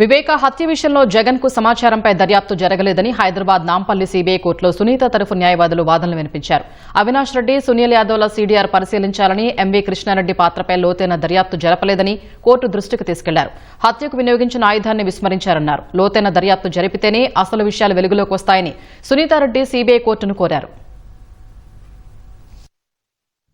వివేక హత్య విషయంలో జగన్కు సమాచారంపై దర్యాప్తు జరగలేదని హైదరాబాద్ నాంపల్లి సీబీఐ కోర్టులో సునీత తరఫు న్యాయవాదులు వాదనలు వినిపించారు. అవినాష్ రెడ్డి సునీల్ యాదవ్ల సీడీఆర్ పరిశీలించాలని ఎంవీ కృష్ణారెడ్డి పాత్రపై లోతైన దర్యాప్తు జరపలేదని కోర్టు దృష్టికి తీసుకెళ్ళారు. హత్యకు వినియోగించిన ఆయుధాన్ని విస్మరించారన్నారు. లోతైన దర్యాప్తు జరిపితేనే అసలు విషయాలు వెలుగులోకి వస్తాయని సునీతారెడ్డి సీబీఐ కోర్టును కోరారు.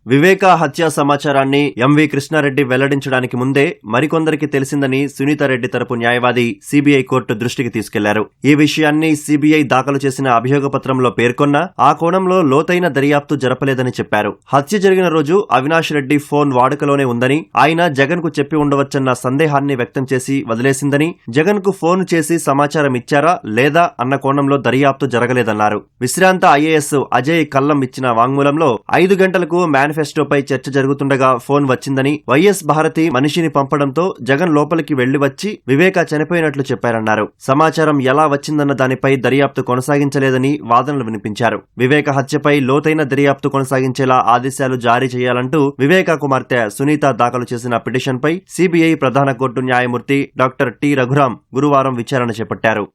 వివేక హత్య సమాచారాన్ని ఎంవి కృష్ణారెడ్డి వెల్లడించడానికి ముందే మరికొందరికి తెలిసిందని సునీతారెడ్డి తరపు న్యాయవాది సిబిఐ కోర్టు దృష్టికి తీసుకెళ్ళారు. ఈ విషయాన్ని సిబిఐ దాఖలు చేసిన అభియోగ పత్రంలో పేర్కొన్నా ఆ కోణంలో లోతైన దర్యాప్తు జరపలేదని చెప్పారు. హత్య జరిగిన రోజు అవినాష్ రెడ్డి ఫోన్ వాడుకలోనే ఉందని ఆయన జగన్కు చెప్పి ఉండవచ్చన్న సందేహాన్ని వ్యక్తం చేసి వదిలేసిందని జగన్కు ఫోన్ చేసి సమాచారం ఇచ్చారా లేదా అన్న కోణంలో దర్యాప్తు జరగలేదన్నారు. విశ్రాంత ఐఏఎస్ అజయ్ కల్లం ఇచ్చిన వాంగ్మూలంలో ఐదు గంటలకు మేనిఫెస్టోపై చర్చ జరుగుతుండగా ఫోన్ వచ్చిందని వైఎస్ భారతి మనిషిని పంపడంతో జగన్ లోపలికి వెళ్ళి వచ్చి వివేక చనిపోయినట్లు చెప్పారన్నారు. సమాచారం ఎలా వచ్చిందన్న దానిపై దర్యాప్తు కొనసాగించలేదని వాదనలు వినిపించారు. వివేక హత్యపై లోతైన దర్యాప్తు కొనసాగించేలా ఆదేశాలు జారీ చేయాలంటూ వివేక కుమార్తె సునీత దాఖలు చేసిన పిటిషన్పై సిబిఐ ప్రధాన కోర్టు న్యాయమూర్తి డాక్టర్ టి రఘురాం గురువారం విచారణ చేపట్టారు.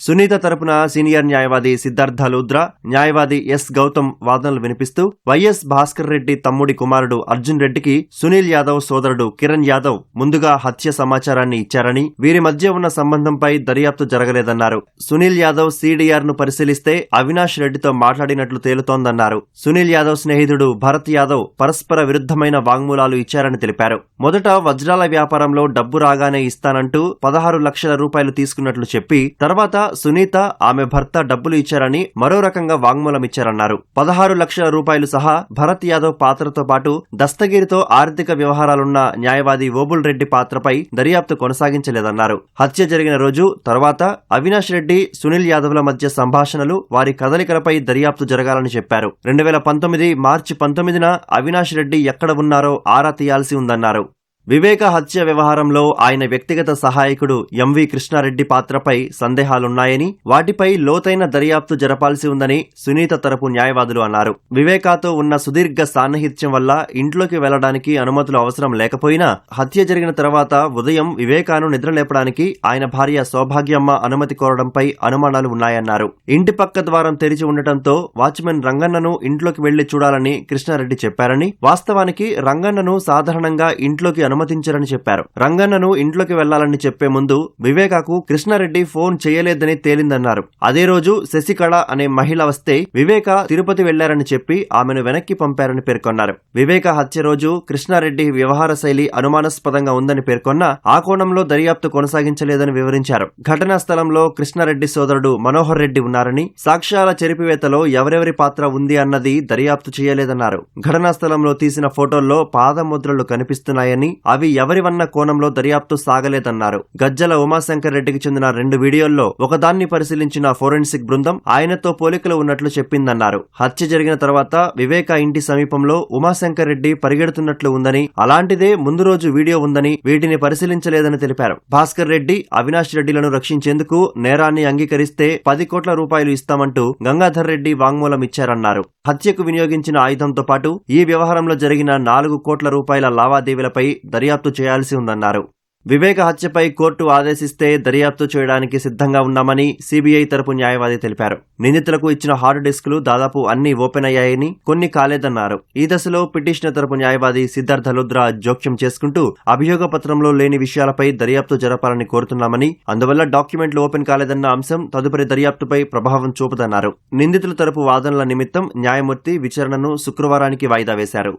సునీత తరపున సీనియర్ న్యాయవాది సిద్ధార్థ లూద్రా న్యాయవాది ఎస్ గౌతమ్ వాదనలు వినిపిస్తూ వైఎస్ భాస్కర్ రెడ్డి తమ్ముడి కుమారుడు అర్జున్ రెడ్డికి సునీల్ యాదవ్ సోదరుడు కిరణ్ యాదవ్ ముందుగా హత్య సమాచారాన్ని ఇచ్చారని వీరి మధ్య ఉన్న సంబంధంపై దర్యాప్తు జరగలేదన్నారు. సునీల్ యాదవ్ సీడీఆర్ను పరిశీలిస్తే అవినాష్ రెడ్డితో మాట్లాడినట్లు తేలుతోందన్నారు. సునీల్ యాదవ్ స్నేహితుడు భరత్ యాదవ్ పరస్పర విరుద్ధమైన వాంగ్మూలాలు ఇచ్చారని తెలిపారు. మొదట వజ్రాల వ్యాపారంలో డబ్బు రాగానే ఇస్తానంటూ పదహారు లక్షల రూపాయలు తీసుకున్నట్లు చెప్పి తర్వాత సునీత ఆమె భర్త డబ్బులు ఇచ్చారని మరో రకంగా వాంగ్మూలం ఇచ్చారన్నారు. పదహారు లక్షల రూపాయలు సహా భరత్ యాదవ్ పాత్రతో పాటు దస్తగిరితో ఆర్థిక వ్యవహారాలున్న న్యాయవాది ఓబుల్ రెడ్డి పాత్రపై దర్యాప్తు కొనసాగించలేదన్నారు. హత్య జరిగిన రోజు తర్వాత అవినాష్ రెడ్డి సునీల్ యాదవ్ల మధ్య సంభాషణలు వారి కదలికలపై దర్యాప్తు జరగాలని చెప్పారు. రెండు వేల పంతొమ్మిది మార్చి పంతొమ్మిదిన అవినాష్ రెడ్డి ఎక్కడ ఉన్నారో ఆరా తీయాల్సి ఉందన్నారు. వివేక హత్య వ్యవహారంలో ఆయన వ్యక్తిగత సహాయకుడు ఎంవి కృష్ణారెడ్డి పాత్రపై సందేహాలున్నాయని వాటిపై లోతైన దర్యాప్తు జరపాల్సి ఉందని సునీత తరపు న్యాయవాదులు అన్నారు. వివేకాతో ఉన్న సుదీర్ఘ సాన్నిహిత్యం వల్ల ఇంట్లోకి వెళ్ళడానికి అనుమతులు అవసరం లేకపోయినా హత్య జరిగిన తర్వాత ఉదయం వివేకాను నిద్రలేపడానికి ఆయన భార్య సౌభాగ్యమ్మ అనుమతి కోరడంపై అనుమానాలు ఉన్నాయన్నారు. ఇంటి పక్క ద్వారం తెరిచి ఉండటంతో వాచ్మెన్ రంగన్నను ఇంట్లోకి వెళ్ళి చూడాలని కృష్ణారెడ్డి చెప్పారని వాస్తవానికి రంగన్నను సాధారణంగా ఇంట్లోకి అనుమతించరని చెప్పారు. రంగన్నను ఇంట్లోకి వెళ్ళాలని చెప్పే ముందు వివేకాకు కృష్ణారెడ్డి ఫోన్ చేయలేదని తేలిందన్నారు. అదే రోజు శశికళ అనే మహిళ వస్తే వివేక తిరుపతి వెళ్ళారని చెప్పి ఆమెను వెనక్కి పంపారని పేర్కొన్నారు. వివేక హత్య రోజు కృష్ణారెడ్డి వ్యవహార శైలి అనుమానాస్పదంగా ఉందని పేర్కొన్న ఆ కోణంలో దర్యాప్తు కొనసాగించలేదని వివరించారు. ఘటనా స్థలంలో కృష్ణారెడ్డి సోదరుడు మనోహర్ రెడ్డి ఉన్నారని సాక్ష్యాల చెరిపివేతలో ఎవరెవరి పాత్ర ఉంది అన్నది దర్యాప్తు చేయలేదన్నారు. ఘటనా స్థలంలో తీసిన ఫోటోల్లో పాదముద్రలు కనిపిస్తున్నాయని అవి ఎవరివన్న కోణంలో దర్యాప్తు సాగలేదన్నారు. గజ్జల ఉమాశంకర్ రెడ్డికి చెందిన రెండు వీడియోల్లో ఒకదాన్ని పరిశీలించిన ఫోరెన్సిక్ బృందం ఆయనతో పోలికలు ఉన్నట్లు చెప్పిందన్నారు. హత్య జరిగిన తర్వాత వివేక ఇంటి సమీపంలో ఉమాశంకర్ రెడ్డి పరిగెడుతున్నట్లు ఉందని అలాంటిదే ముందు రోజు వీడియో ఉందని వీటిని పరిశీలించలేదని తెలిపారు. భాస్కర్ రెడ్డి అవినాష్ రెడ్డిలను రక్షించేందుకు నేరాన్ని అంగీకరిస్తే పది కోట్ల రూపాయలు ఇస్తామంటూ గంగాధర్ రెడ్డి వాంగ్మూలం ఇచ్చారన్నారు. హత్యకు వినియోగించిన ఆయుధంతో పాటు ఈ వ్యవహారంలో జరిగిన నాలుగు కోట్ల రూపాయల లావాదేవీలపై దర్యాప్తు చేయాల్సి ఉందన్నారు. వివేక హత్యపై కోర్టు ఆదేశిస్తే దర్యాప్తు చేయడానికి సిద్ధంగా ఉన్నామని సిబిఐ తరపు న్యాయవాది తెలిపారు. నిందితులకు ఇచ్చిన హార్డ్ డిస్కులు దాదాపు అన్ని ఓపెన్ అయ్యాయని కొన్ని కాలేదన్నారు. ఈ దశలో పిటిషనర్ తరపు న్యాయవాది సిద్ధార్థ లుద్రా జోక్యం చేసుకుంటూ అభియోగ పత్రంలో లేని విషయాలపై దర్యాప్తు జరపాలని కోరుతున్నామని అందువల్ల డాక్యుమెంట్లు ఓపెన్ కాలేదన్న అంశం తదుపరి దర్యాప్తుపై ప్రభావం చూపదన్నారు. నిందితుల తరపు వాదనల నిమిత్తం న్యాయమూర్తి విచారణను శుక్రవారానికి వాయిదా వేశారు.